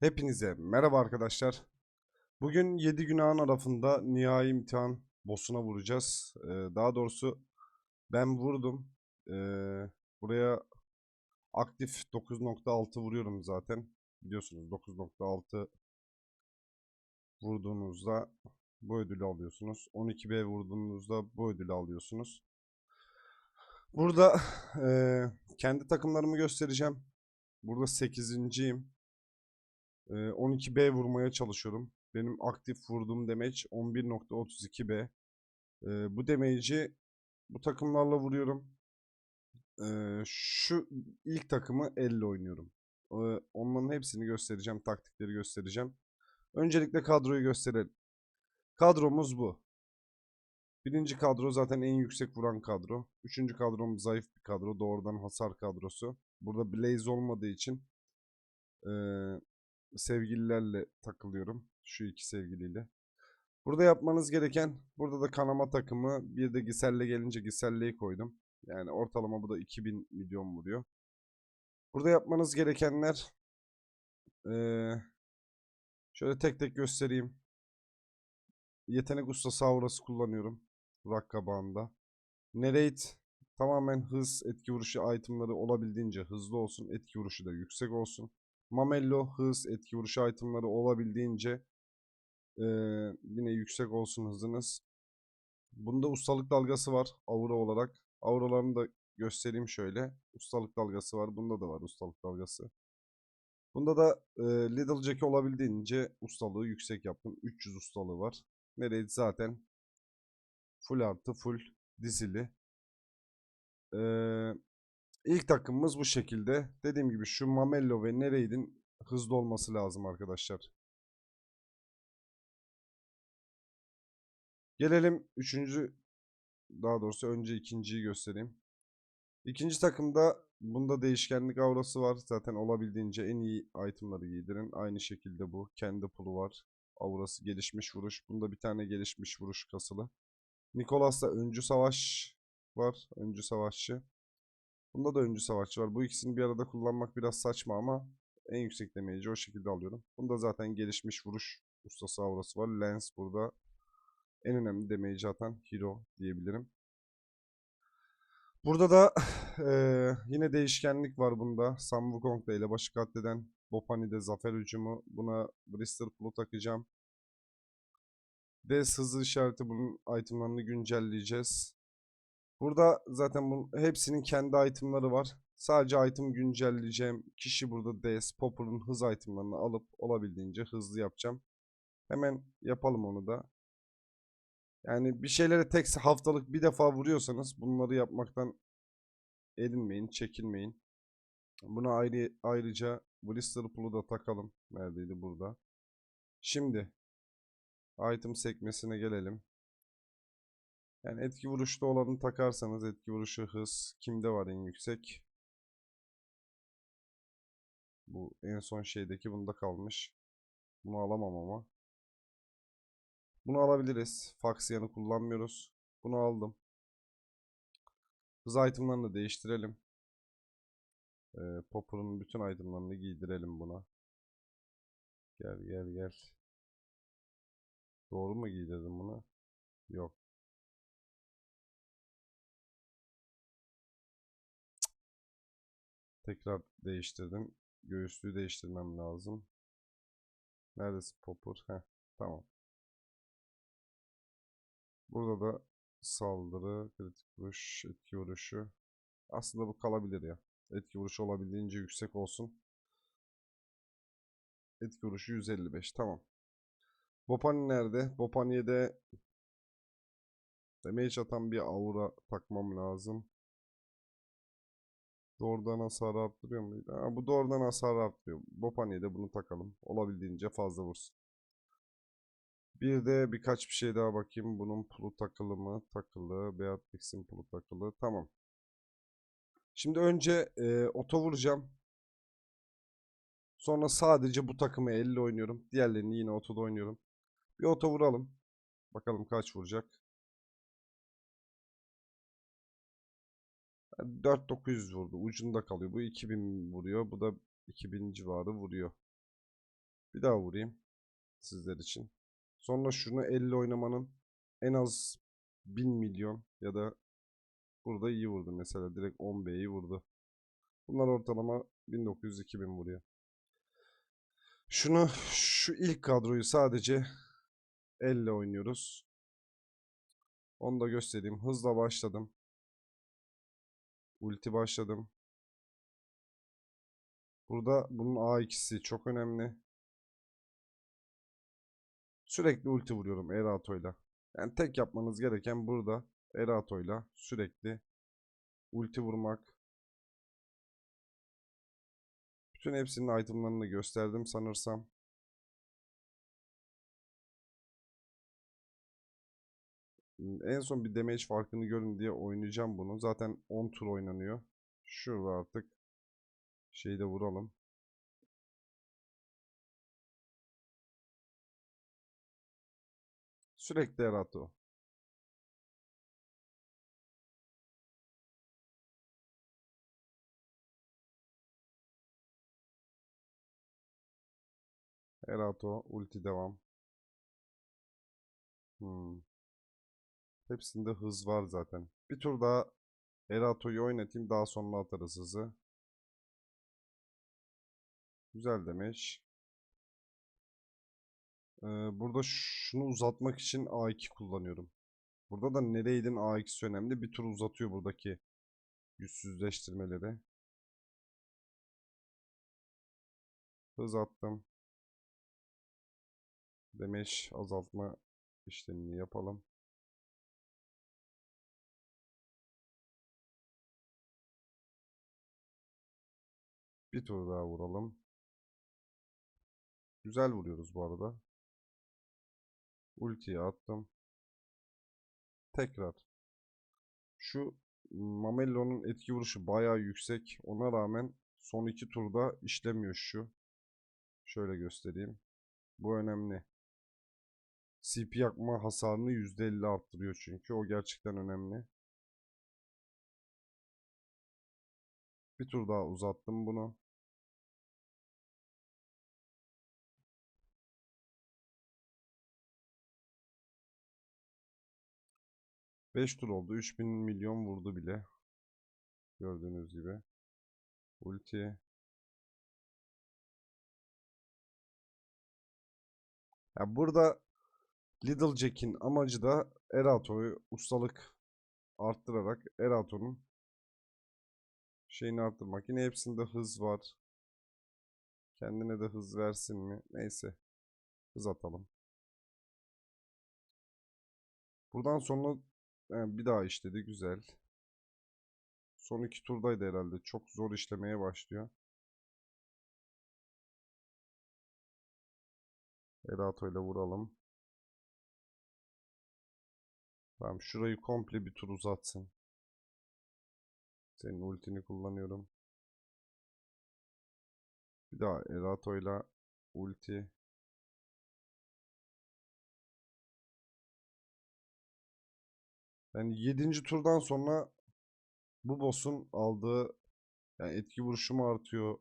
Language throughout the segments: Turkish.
Hepinize merhaba arkadaşlar. Bugün 7 günahın arasında nihai imtihan boss'una vuracağız. Ee, daha doğrusu ben vurdum. Ee, buraya aktif 9.6 vuruyorum zaten. Biliyorsunuz 9.6 vurduğunuzda bu ödülü alıyorsunuz. 12B vurduğunuzda bu ödülü alıyorsunuz. Burada ee, kendi takımlarımı göstereceğim. Burada 8.yim. Ee, 12B vurmaya çalışıyorum. Benim aktif vurduğum damage 11.32B. Ee, bu damage'i bu takımlarla vuruyorum. Şu ilk takımı 50 oynuyorum. Onların hepsini göstereceğim. Taktikleri göstereceğim. Öncelikle kadroyu gösterelim. Kadromuz bu. Birinci kadro zaten en yüksek vuran kadro. Üçüncü kadrom zayıf bir kadro. Doğrudan hasar kadrosu. Burada Blaze olmadığı için sevgililerle takılıyorum. Şu iki sevgiliyle. Burada yapmanız gereken burada da kanama takımı bir de Gisel'le gelince Gisel'leyi koydum. Yani ortalama bu da 2000 milyon vuruyor. Burada yapmanız gerekenler eee, şöyle tek tek göstereyim. Yetenek ustası aurası kullanıyorum. Rak kabağında. Nerate tamamen hız etki vuruşu itemları olabildiğince hızlı olsun. Etki vuruşu da yüksek olsun. Mamello hız etki vuruşu itemları olabildiğince eee, yine yüksek olsun hızınız. Bunda ustalık dalgası var aura olarak. Auralarını da göstereyim şöyle. Ustalık dalgası var. Bunda da var ustalık dalgası. Bunda da eee Little Jack'i olabildiğince ustalığı yüksek yaptım. 300 ustalığı var. Nereye zaten full artı full dizili. Eee İlk takımımız bu şekilde. Dediğim gibi şu Mamello ve Nereid'in hızlı olması lazım arkadaşlar. Gelelim üçüncü, daha doğrusu önce ikinciyi göstereyim. İkinci takımda bunda değişkenlik aurası var. Zaten olabildiğince en iyi itemları giydirin. Aynı şekilde bu. Kendi pulu var. Aurası gelişmiş vuruş. Bunda bir tane gelişmiş vuruş kasılı. Nikolas'ta öncü savaş var. Öncü savaşçı. Bunda da öncü savaşçı var. Bu ikisini bir arada kullanmak biraz saçma ama en yüksek damage'i o şekilde alıyorum. Bunda zaten gelişmiş vuruş ustası aurası var. Lens burada en önemli damage'i atan hero diyebilirim. Burada da eee, yine değişkenlik var bunda. Sam Wukong da ile başı katleden Bopani'de zafer hücumu. Buna Bristol Pulu takacağım. Des hızı işareti bunun itemlarını güncelleyeceğiz. Burada zaten bunun hepsinin kendi itemları var. Sadece item güncelleyeceğim kişi burada DS Popper'ın hız itemlarını alıp olabildiğince hızlı yapacağım. Hemen yapalım onu da. Yani bir şeylere tek haftalık bir defa vuruyorsanız bunları yapmaktan erinmeyin, çekinmeyin. Buna ayrı, ayrıca Blister Pool'u da takalım. Neredeydi burada? Şimdi item sekmesine gelelim. Yani etki vuruşta olanı takarsanız etki vuruşu hız kimde var en yüksek? Bu en son şeydeki bunda kalmış. Bunu alamam ama. Bunu alabiliriz. Faxian'ı kullanmıyoruz. Bunu aldım. Hız itemlarını değiştirelim. Ee, Popper'ın bütün itemlarını giydirelim buna. Gel gel gel. Doğru mu giydirdim bunu? Yok. Tekrar değiştirdim. Göğüslüğü değiştirmem lazım. Neredesin Popper? Heh, tamam. Burada da saldırı, kritik vuruş, etki vuruşu. Aslında bu kalabilir ya. Etki vuruşu olabildiğince yüksek olsun. Etki vuruşu 155. Tamam. Bopani nerede? Bopani'ye de damage atan bir aura takmam lazım. Doğrudan hasar arttırıyor muydu? Ha, bu doğrudan hasar arttırıyor. Bopani'ye de bunu takalım. Olabildiğince fazla vursun. Bir de birkaç bir şey daha bakayım. Bunun pulu takılı mı? Takılı. Beatrix'in pulu takılı. Tamam. Şimdi önce e, oto vuracağım. Sonra sadece bu takımı 50 oynuyorum. Diğerlerini yine otoda oynuyorum. Bir oto vuralım. Bakalım kaç vuracak. 4900 vurdu. Ucunda kalıyor. Bu 2000 vuruyor. Bu da 2000 civarı vuruyor. Bir daha vurayım sizler için. Sonra şunu 50 oynamanın en az 1000 milyon ya da burada iyi vurdu mesela direkt 10B'yi vurdu. Bunlar ortalama 1900-2000 vuruyor. Şunu şu ilk kadroyu sadece elle oynuyoruz. Onu da göstereyim. Hızla başladım. Ulti başladım. Burada bunun A2'si çok önemli. Sürekli ulti vuruyorum Erato'yla. Yani tek yapmanız gereken burada Erato'yla sürekli ulti vurmak. Bütün hepsinin itemlarını gösterdim sanırsam. En son bir damage farkını görün diye oynayacağım bunu. Zaten 10 tur oynanıyor. Şurada artık şeyi de vuralım. Sürekli Erato. Erato ulti devam. Hmm. Hepsinde hız var zaten. Bir tur daha Erato'yu oynatayım daha sonra atarız hızı. Güzel demiş. Ee, burada şunu uzatmak için A2 kullanıyorum. Burada da nereydin A2'si önemli. Bir tur uzatıyor buradaki yüzsüzleştirmeleri. Hız attım. Demeç azaltma işlemini yapalım. Bir tur daha vuralım. Güzel vuruyoruz bu arada. Ultiyi attım. Tekrar. Şu Mamello'nun etki vuruşu bayağı yüksek. Ona rağmen son iki turda işlemiyor şu. Şöyle göstereyim. Bu önemli. CP yakma hasarını %50 arttırıyor çünkü. O gerçekten önemli. Bir tur daha uzattım bunu. Beş tur oldu. 3000 milyon vurdu bile. Gördüğünüz gibi. Ulti. Ya burada Little Jack'in amacı da Erato'yu ustalık arttırarak Erato'nun şeyini arttırmak. Yine hepsinde hız var. Kendine de hız versin mi? Neyse. Hız atalım. Buradan sonra yani bir daha işledi. Güzel. Son iki turdaydı herhalde. Çok zor işlemeye başlıyor. Erato ile vuralım. Tamam şurayı komple bir tur uzatsın. Senin ultini kullanıyorum. Bir daha Erato ile ulti. Yani 7. turdan sonra bu boss'un aldığı yani etki vuruşumu artıyor.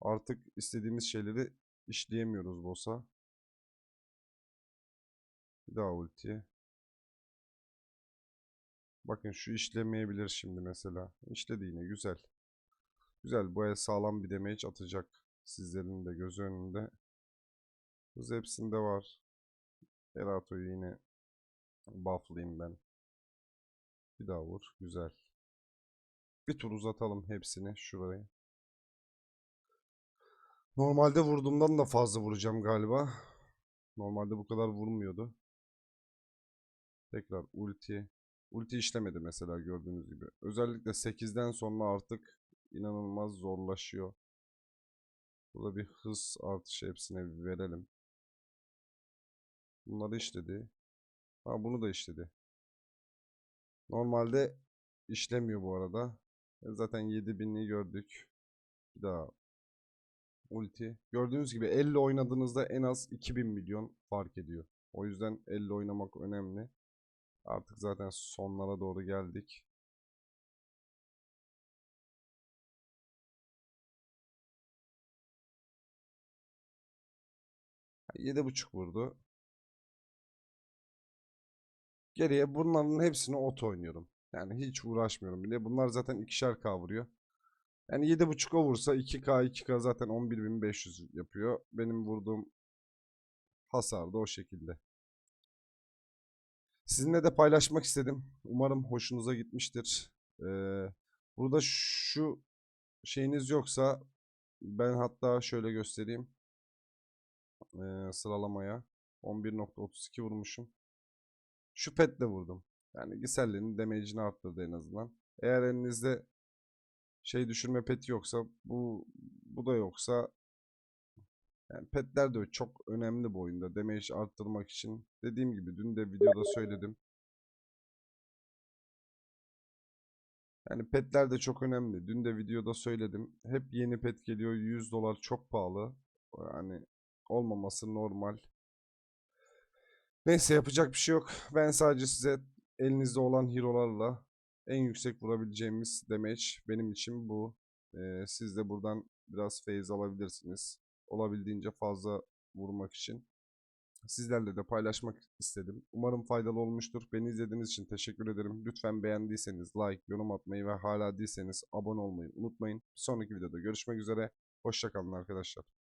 Artık istediğimiz şeyleri işleyemiyoruz boss'a. Bir daha ulti. Bakın şu işlemeyebilir şimdi mesela. İşledi yine güzel. Güzel bu el sağlam bir damage atacak. Sizlerin de göz önünde. Hız hepsinde var. Erato'yu yine bufflayayım ben. Bir daha vur. Güzel. Bir tur uzatalım hepsini şuraya. Normalde vurduğumdan da fazla vuracağım galiba. Normalde bu kadar vurmuyordu. Tekrar ulti. Ulti işlemedi mesela gördüğünüz gibi. Özellikle 8'den sonra artık inanılmaz zorlaşıyor. Burada bir hız artışı hepsine verelim. Bunları işledi. Ha bunu da işledi. Normalde işlemiyor bu arada. E, zaten 7000'i gördük. Bir daha ulti. Gördüğünüz gibi 50 oynadığınızda en az 2000 milyon fark ediyor. O yüzden 50 oynamak önemli. Artık zaten sonlara doğru geldik. 7.5 vurdu. Geriye bunların hepsini ot oynuyorum. Yani hiç uğraşmıyorum bile. Bunlar zaten ikişer K vuruyor. Yani 7.5 o vursa 2K 2K zaten 11.500 yapıyor. Benim vurduğum hasar da o şekilde. Sizinle de paylaşmak istedim. Umarım hoşunuza gitmiştir. Ee, burada şu şeyiniz yoksa ben hatta şöyle göstereyim. Ee, sıralamaya 11.32 vurmuşum. Şu petle vurdum. Yani Giselle'nin damage'ini arttırdı en azından. Eğer elinizde şey düşürme peti yoksa bu bu da yoksa yani petler de çok önemli bu oyunda damage arttırmak için. Dediğim gibi dün de videoda söyledim. Yani petler de çok önemli. Dün de videoda söyledim. Hep yeni pet geliyor. 100 dolar çok pahalı. Yani olmaması normal. Neyse yapacak bir şey yok. Ben sadece size elinizde olan hero'larla en yüksek vurabileceğimiz damage benim için bu. Ee, siz de buradan biraz feyiz alabilirsiniz. Olabildiğince fazla vurmak için. Sizlerle de paylaşmak istedim. Umarım faydalı olmuştur. Beni izlediğiniz için teşekkür ederim. Lütfen beğendiyseniz like, yorum atmayı ve hala değilseniz abone olmayı unutmayın. Bir sonraki videoda görüşmek üzere. Hoşçakalın arkadaşlar.